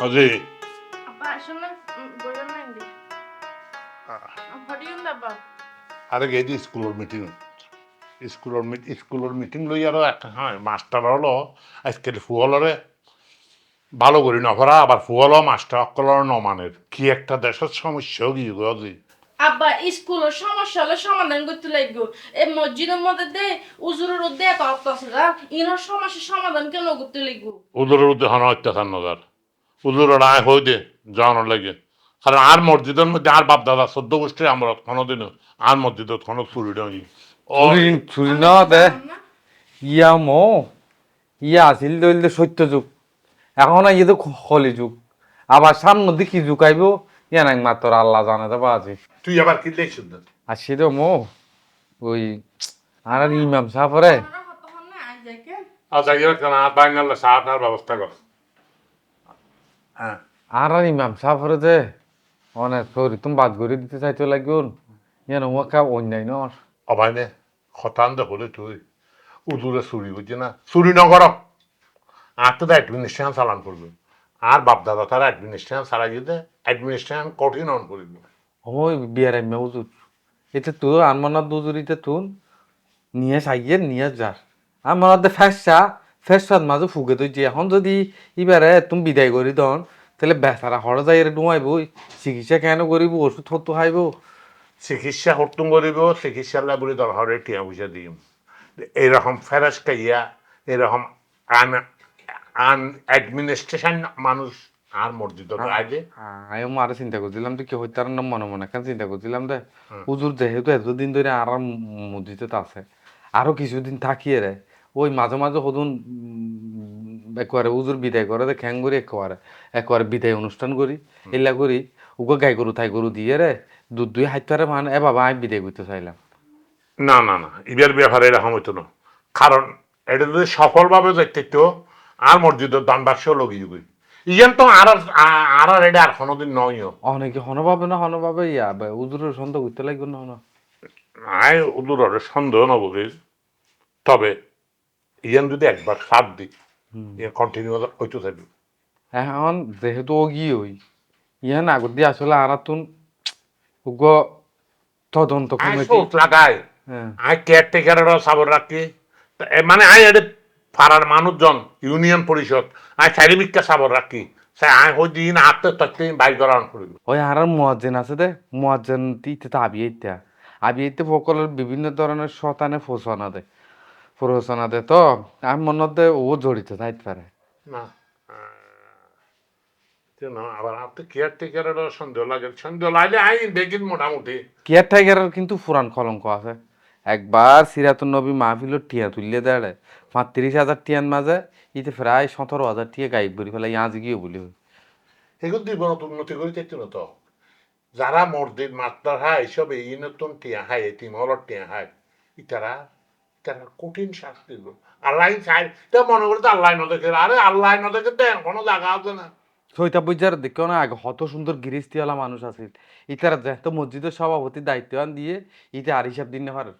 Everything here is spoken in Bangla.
అదే আরেক এই স্কুলের মিটিং স্কুলের স্কুলের মিটিং লই আরও একটা ভালো করি নভরা আবার ফুয়ালো মাস্টার অকলর নমানের কি একটা দেশের সমস্যা কি আব্বা স্কুলের সমস্যা হলে সমাধান করতে লাগবে। এই মসজিদের মধ্যে দে উজুরের উদ্দে এত অত্যাচার ইনার সমস্যা সমাধান কেন করতে লাগবে? উদুরের উদ্দে হন অত্যাচার নজার উদুরের আয় হই দে যাওয়ানোর লাগে। কারণ আর মসজিদের মধ্যে আর বাপ দাদা চোদ্দ গোষ্ঠীর আমরা কোনোদিনও আর মসজিদত কোনো চুরি নই। চুরি ন দে। ইয়া মো ইয়া আছিল দইলে সত্য যুগ। এখন ইয়ে তো কলি যুগ। আবার সামনে দেখি যুগ আইব ইয়া মাত্র আল্লাহ জানে তো বাজি। তুই আবার কি দেখছিস আর সেটা মো ওই আর আর ইমাম সাফরে আচ্ছা ইয়ে কেন আর বাইনাল্লা সাহাটার ব্যবস্থা কর। হ্যাঁ। আর আর ইমাম সাফরে যে অনেক সরি তুমি বাদ করে দিতে চাইতে লাগুন ইয়া নমা কা অন্যায় নর অভাইনে হতান দেখলে তুই। উদুরে চুরি করছে না চুরি নকর আর তো দায়িত্ব নিশ্চয় চালান করবে। আর বাপ দাদা তার অ্যাডমিনিস্ট্রেশন চালাই দিতে অ্যাডমিনিস্ট্রেশন কঠিন অন করিব ওই বিয়ার এমে উজুর এটা তো আনমনার দুজুরিতে তুন নিয়ে চাইয়ে নিয়ে যার। আমার ফেসা ফেসার মাঝে ফুগে তুই যে। এখন যদি এবারে তুমি বিদায় করি দন তাহলে বেচারা হড় যাই ডুমাইব। চিকিৎসা কেন করিব? ওষুধ হতো খাইব। চিকিৎসা হর্তুম করিব চিকিৎসার লাগুলি দরকার টিয়া পয়সা দিম। এইরকম ফেরাস কাইয়া এরকম আন আন অ্যাডমিনিস্ট্রেশন মানুষ আর আগে আমি মারে চিন্তা করছিলাম তো কি হইতার মনে মনে কেন চিন্তা করছিলাম দে হুজুর যেহেতু এতদিন ধরে আর মসজিদে আছে আরও কিছুদিন থাকিয়ে রে ওই মাঝে মাঝে হদুন একবারে হুজুর বিদায় করে দে খ্যাং করি একবারে একবারে বিদায় অনুষ্ঠান করি এলা করি উগো গাই গরু থাই গরু দিয়ে রে দুধ দুই হাইতারে মানে এ বাবা আমি বিদায় করতে চাইলাম। না না না ইবের ব্যাপারে এরকম হইতো না। কারণ এটা যদি সফলভাবে দেখতে তো আর মসজিদের দান লগিয়ে গই ইয়ান তো আর আর- আর আর এটা আর কোনোদিন নয়ও। অনেকে হন পাবে না হন পাবে ইয়া বে, হুজুরের সন্দেহ করতে লাগবে না হন? আই উদুরের সন্দেহ না বুঝিস তবে ইয়ান যদি একবার দি ইয়ান কন্টিনিউ হইতে থাকবে এখন যেহেতু ও গিয়ে ওই ইয়া না আগর দিয়ে আসলে আর তুন উগো তদন্ত কমিটি লাগাই হ্যাঁ। আই কেয়ারটেকারেরও সাবর রাখি। মানে আই এটা পাড়ার মানুষজন ইউনিয়ন পরিষদ আই চারিবিককে সাবর রাখি দিন হাতে তথ্য বাইর করান করিব ওই আর মোয়াজ্জেন আছে দে মোয়াজ্জেন তিতে তো আবিয়াইতা আবিয়াইতে সকলের বিভিন্ন ধরনের শতানে ফোসনা দে প্ররোচনা দে তো আমি মনে দে ও জড়িত থাকতে পারে না আবার আপনি কেয়ারটেকারেরও সন্দেহ লাগে সন্দেহ লাগলে আই দেখিন মোটামুটি। কেয়ার টাইগারের কিন্তু পুরান কলঙ্ক আছে। একবার সিরাতুন নবী মাহফিল টিয়া তুললে দেড়ে। পাঁত্রিশ হাজার টিয়ান মাঝে ইতে প্রায় সতেরো হাজার টিয়া গাইব বলি ফেলাই আজ গিয়ে বলি। এগুলো দিব উন্নতি করে চাইতো না তো যারা মসজিদ মাস্টার হায় সব এই নতুন টিয়া হায় এটিম হলর টিয়া হায় ইতারা ইতারা কঠিন শাস্তি দিব আল্লাহ চাই তা মনে করে তো আল্লাহ নদেখে আরে আল্লাহ নদেখে দেন কোনো জায়গা আছে না। সৈতা বুঝার দেখো না আগে হত সুন্দর গিরিস্তিওয়ালা মানুষ আছে ইতারা যেহেতু মসজিদের সভাপতি দায়িত্বান দিয়ে ইতে আর হিসাব দিন না পারে।